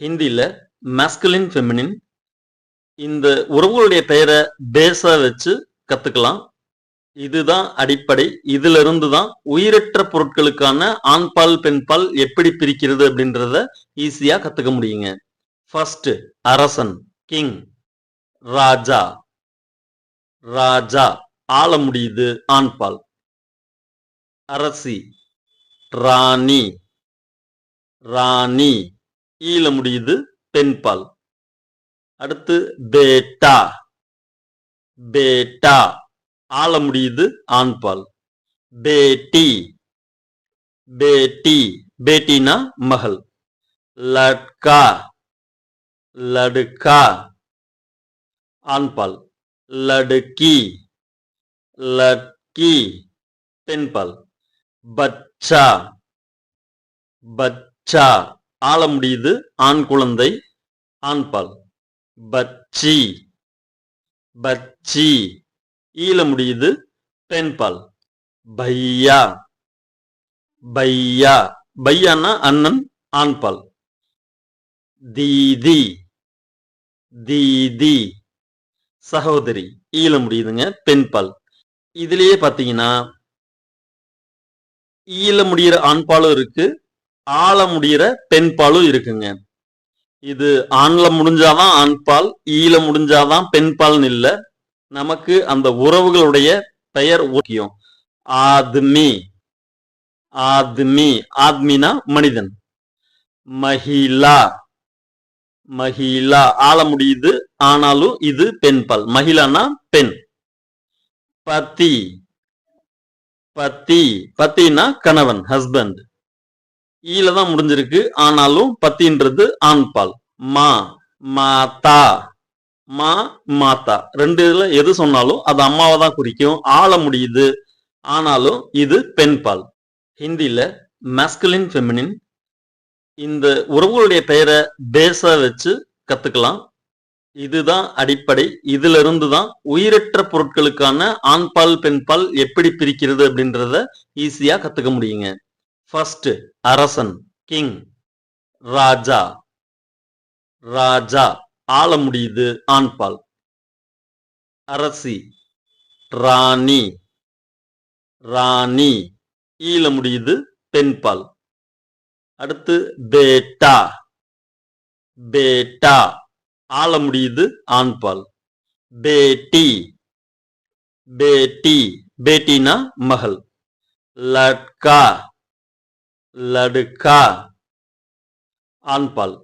ஹிந்தியில் masculine feminine இந்த உறவுகளுடைய பெயரை பேஸாக வச்சு கற்றுக்கலாம் இதுதான் அடிப்படை. இதிலிருந்து தான் உயிரற்ற பொருட்களுக்கான ஆண்பால் பெண்பால் எப்படி பிரிக்கிறது அப்படின்றத ஈஸியாக கற்றுக்க முடியுங்க. ஃபர்ஸ்ட் அரசன் கிங் ராஜா. ராஜா ஆள முடியுது ஆண்பால் அரசி ராணி. ராணி. ஈல முடியுது பெண்பால் அடுத்து பேட்டா. பேட்டா. ஆள முடியுது ஆண்பால். பேட்டி. பேட்டி. பேட்டினா மகள். லட்கா. லடுக்கா. ஆண்பால். லடுக்கி. லட்கி. பெண்பால் பச்சா. பச்சா. ஆள முடியுது ஆண் குழந்தை ஆண்பால் பச்சி பச்சி ஈல முடியுது பெண்பால் பையா. பையா. பையான்னா அண்ணன் ஆண்பால் தீதி. தீதி. சகோதரி ஈல முடியுதுங்க பெண்பால் இதுலயே பாத்தீங்கன்னா ஈல முடியிற ஆண்பாலும் இருக்கு ஆள முடியிற பெண்பாலும் இருக்குங்க. இது ஆண்ல முடிஞ்சாதான் ஆண்பால் ஈல முடிஞ்சாதான் பெண்பால்னு இல்லை நமக்கு அந்த உறவுகளுடைய பெயர் முக்கியம். ஆத்மி. ஆத்மி. ஆத்மினா மனிதன். மஹிலா மஹிலா ஆள முடியுது ஆனாலும் இது பெண்பால். மகிழானா பெண். பத்தி. பத்தி. பத்தினா கணவன் ஹஸ்பண்ட் ஈல தான் முடிஞ்சிருக்கு. ஆனாலும் பத்தின்றது ஆண்பால். மா மாதா மா மாதா ரெண்டு இதுல எது சொன்னாலும் அது அம்மாவை தான் குறிக்கும். ஆள முடியுது. ஆனாலும் இது பெண்பால். ஹிந்தியில மேஸ்குலின் ஃபெமினின் இந்த உறவுகளுடைய பெயரை பேஸா வச்சு கத்துக்கலாம். இதுதான் அடிப்படை. இதுல இருந்து தான் உயிரற்ற பொருட்களுக்கான ஆண்பால் பெண்பால் எப்படி பிரிக்கிறது அப்படின்றத ஈஸியா கத்துக்க முடியுங்க. ஃபர்ஸ்ட் அரசன் கிங் ராஜா. ராஜா ஆள முடியுது ஆண்பால். அரசி ராணி. ராணி ஈழ முடியுது பெண்பால். அடுத்து பேட்டா. பேட்டா ஆள முடியுது ஆண்பால். பேட்டி. பேட்டி பேட்டினா மகள். லட்கா. லடுக்கா. ஆண்பால்